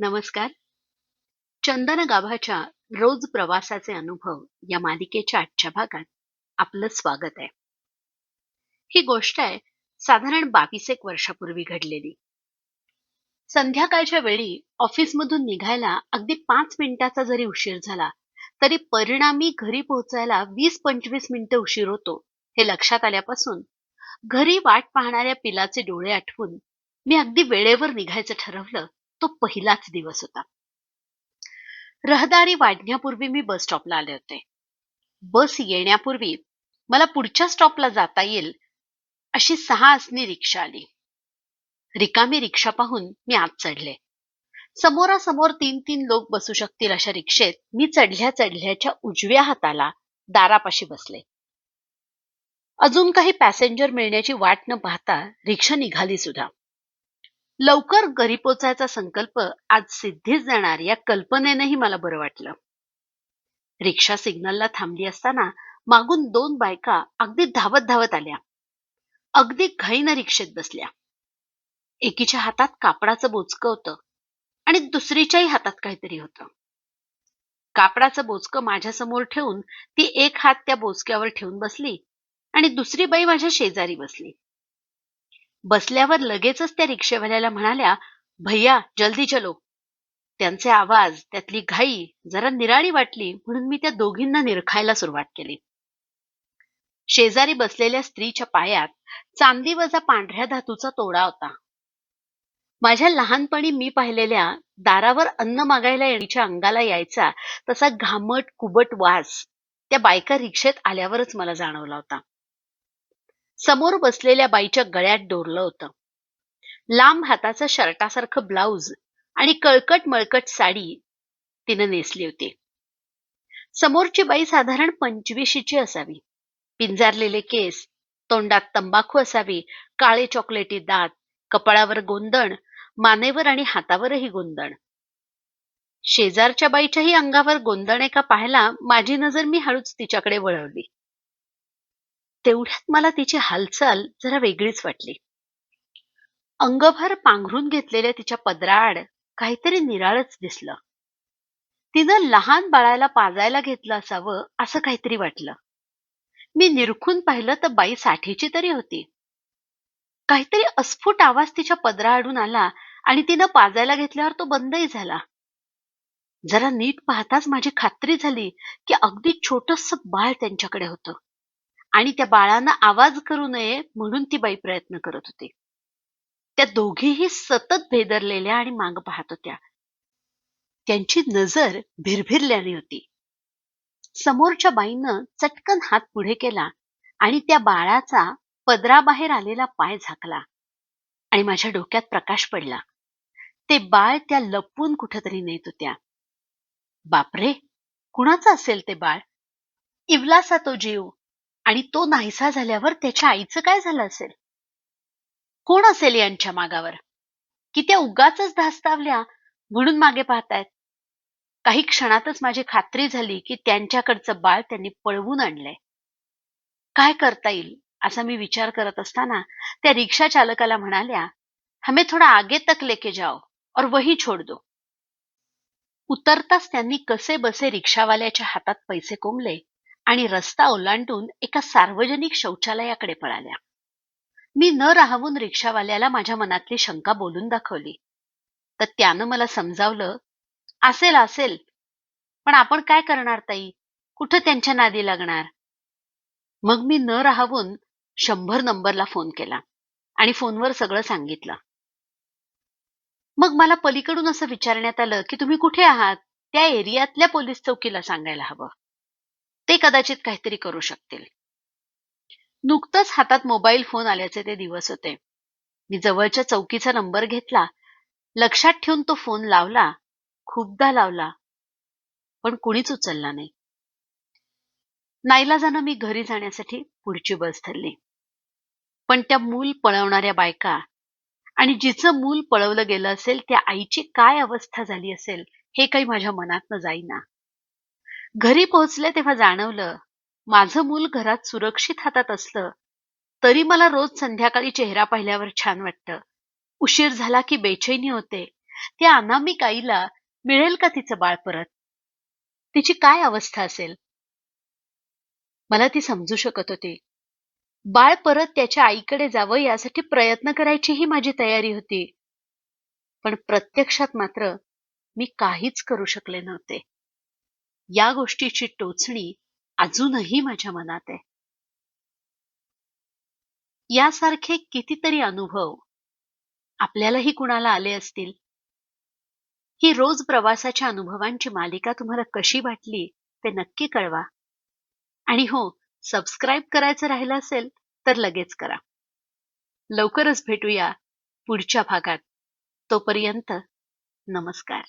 नमस्कार. चंदन गाभाच्या रोज प्रवासाचे अनुभव या मालिकेच्या आजच्या भागात आपलं स्वागत आहे. ही गोष्ट आहे साधारण बावीस एक वर्षापूर्वी घडलेली. संध्याकाळच्या वेळी ऑफिसमधून निघायला अगदी पाच मिनिटाचा जरी उशीर झाला तरी परिणामी घरी पोहोचायला वीस पंचवीस मिनिटं उशीर होतो हे लक्षात आल्यापासून घरी वाट पाहणाऱ्या पिलाचे डोळे आठवून मी अगदी वेळेवर निघायचं ठरवलं तो पहिलाच दिवस होता. रहदारी वाढण्यापूर्वी मी बस स्टॉपला आले होते. बस येण्यापूर्वी मला पुढच्या स्टॉपला जाता येईल अशी सहा आसनी रिक्षा आली. रिकामी रिक्षा पाहून मी आत चढले. समोरासमोर तीन तीन लोक बसू शकतील अशा रिक्षेत मी चढल्या चढल्याच्या उजव्या हाताला दारापाशी बसले. अजून काही पॅसेंजर मिळण्याची वाट न पाहता रिक्षा निघाली सुद्धा. लवकर घरी पोचायचा संकल्प आज सिद्धीच जाणार या कल्पनेनंही मला बरं वाटलं. रिक्षा सिग्नलला थांबली असताना मागून दोन बायका अगदी धावत धावत आल्या. अगदी घाईनं रिक्षेत बसल्या. एकीच्या हातात कापडाचं बोचकं होतं आणि दुसरीच्याही हातात काहीतरी होतं. कापडाचं बोचकं माझ्यासमोर ठेवून ती एक हात त्या बोचक्यावर ठेवून बसली आणि दुसरी बाई माझ्या शेजारी बसली. बसल्यावर लगेचच त्या रिक्षेवाल्याला म्हणाल्या भैया जल्दी चलो. त्यांचे आवाज त्यातली घाई जरा निराळी वाटली म्हणून मी त्या दोघींना निरखायला सुरुवात केली. शेजारी बसलेल्या स्त्रीच्या पायात चांदी वजा पांढऱ्या धातूचा तोडा होता. माझ्या लहानपणी मी पाहिलेल्या दारावर अन्न मागायला येण्याच्या अंगाला यायचा तसा घामट कुबट वास त्या बायका रिक्षेत आल्यावरच मला जाणवला होता. समोर बसलेल्या बाईच्या गळ्यात डोरलं होतं. लांब हाताचं शर्टासारखं ब्लाऊज आणि कळकट मळकट साडी तिनं नेसली होती. समोरची बाई साधारण पंचवीशीची असावी. पिंजारलेले केस तोंडात तंबाखू असावी काळे चॉकलेटी दात कपाळावर गोंदण मानेवर आणि हातावरही गोंदण. शेजारच्या बाईच्याही अंगावर गोंदण एका पाहायला माझी नजर मी हळूच तिच्याकडे वळवली. तेवढ्यात मला तिची हालचाल जरा वेगळीच वाटली. अंगभर पांघरून घेतलेल्या तिच्या पदराआड काहीतरी निराळच दिसलं. तिनं लहान बाळाला पाजायला घेतलं असावं असं काहीतरी वाटलं. मी निरखून पाहिलं तर बाई साठीची तरी होती. काहीतरी अस्फुट आवाज तिच्या पदराआडून आला आणि तिनं पाजायला घेतल्यावर तो बंदही झाला. जरा नीट पाहताच माझी खात्री झाली की अगदी छोटस बाळ त्यांच्याकडे होतं. आणि त्या बाळांना आवाज करू नये म्हणून ती बाई प्रयत्न करत होती. त्या दोघीही सतत भेदरलेल्या आणि माग पाहत होत्या. त्यांची नजर भिरभिरल्याने होती. समोरच्या बाईनं चटकन हात पुढे केला आणि त्या बाळाचा पदराबाहेर आलेला पाय झाकला आणि माझ्या डोक्यात प्रकाश पडला. ते बाळ त्या लपवून कुठंतरी नेत होत्या. बापरे! कुणाचं असेल ते बाळ? इवलासा तो जीव. आणि तो नाहीसा झाल्यावर त्याच्या आईचं काय झालं असेल? कोण असेल यांच्या मागावर? की त्या उगाच धास्तावल्या म्हणून मागे पाहतायत? काही क्षणातच माझी खात्री झाली की त्यांच्याकडचं बाळ त्यांनी पळवून आणलंय. काय करता येईल असा मी विचार करत असताना त्या रिक्षा चालकाला म्हणाल्या हमें थोडा आगे तक लेके जाओ और वही छोड़ दो. उतरताच त्यांनी कसे बसे रिक्षावाल्याच्या हातात पैसे कोंबले आणि रस्ता ओलांडून एका सार्वजनिक शौचालयाकडे पळाल्या. मी न राहवून रिक्षावाल्याला माझ्या मनातली शंका बोलून दाखवली. तर त्यानं मला समजावलं असेल असेल. पण आपण काय करणार ताई? कुठं त्यांच्या नादी लागणार? मग मी न राहवून शंभर नंबरला फोन केला आणि फोनवर सगळं सांगितलं. मग मला पलीकडून असं विचारण्यात आलं की तुम्ही कुठे आहात? त्या एरियातल्या पोलीस चौकीला सांगायला हवं. ते कदाचित काहीतरी करू शकतील. नुकतंच हातात मोबाईल फोन आल्याचे ते दिवस होते. मी जवळच्या चौकीचा नंबर घेतला. लक्षात ठेवून तो फोन लावला. खूपदा लावला. पण कुणीच उचलला नाही. नाईलाजानं मी घरी जाण्यासाठी पुढची बस धरली. पण त्या मूल पळवणाऱ्या बायका आणि जिचं मूल पळवलं गेलं असेल त्या आईची काय अवस्था झाली असेल हे काही माझ्या मनातनं जाईना. घरी पोहोचले तेव्हा जाणवलं माझं मूल घरात सुरक्षित हातात असलं तरी मला रोज संध्याकाळी चेहरा पाहिल्यावर छान वाटतं. उशीर झाला की बेचैनी होते. त्या अनामिक आईला मिळेल का तिचं बाळ परत? तिची काय अवस्था असेल? मला ती समजू शकत होती. बाळ परत त्याच्या आईकडे जावं यासाठी प्रयत्न करायचीही माझी तयारी होती. पण प्रत्यक्षात मात्र मी काहीच करू शकले नव्हते. या गोष्टीची टोचणी अजूनही माझ्या मनात आहे. यासारखे कितीतरी अनुभव आपल्यालाही कुणाला आले असतील? ही रोज प्रवासाच्या अनुभवांची मालिका तुम्हाला कशी वाटली ते नक्की कळवा. आणि हो सबस्क्राईब करायचं राहिलं असेल तर लगेच करा. लवकरच भेटूया पुढच्या भागात. तोपर्यंत नमस्कार.